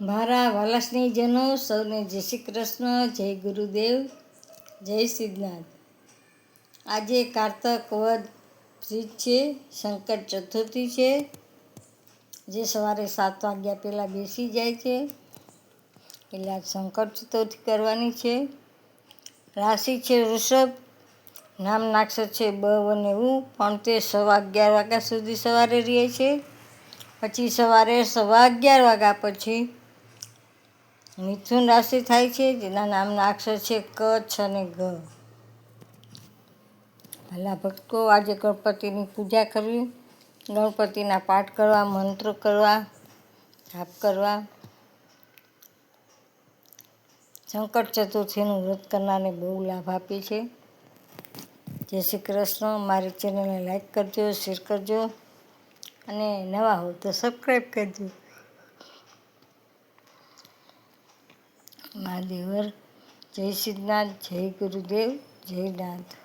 મારા વાલા સ્નેહીજનો સૌને જય શ્રી કૃષ્ણ, જય ગુરુદેવ, જય સિદ્ધનાથ. આજે કારતક વદ ત્રીજ છે, સંકટ ચતુર્થી છે, જે સવારે સાત વાગ્યા પહેલાં બેસી જાય છે. એટલે આજ સંકટ ચતુર્થી કરવાની છે. રાશિ છે વૃષભ, નામ નાક્ષર છે બ અને ઉ, પણ તે સવા અગિયાર વાગ્યા સુધી સવારે રહે છે. પછી સવારે સવા અગિયાર વાગ્યા પછી મિથુન રાશિ થાય છે, જેના નામના અક્ષર છે ક, છ અને ગ. ભલા ભક્તો, આજે ગણપતિની પૂજા કરવી. ગણપતિના પાઠ કરવા, મંત્રો કરવા, જાપ કરવા. સંકટ ચતુર્થીનું વ્રત કરનારને બહુ લાભ આપે છે. જય શ્રી કૃષ્ણ. મારી ચેનલને લાઈક કરજો, શેર કરજો. અને નવા હો તો સબસ્ક્રાઈબ કરજો. મહાદેવર. જય સિદ્ધનાથ જય ગુરુદેવ જય નાથ.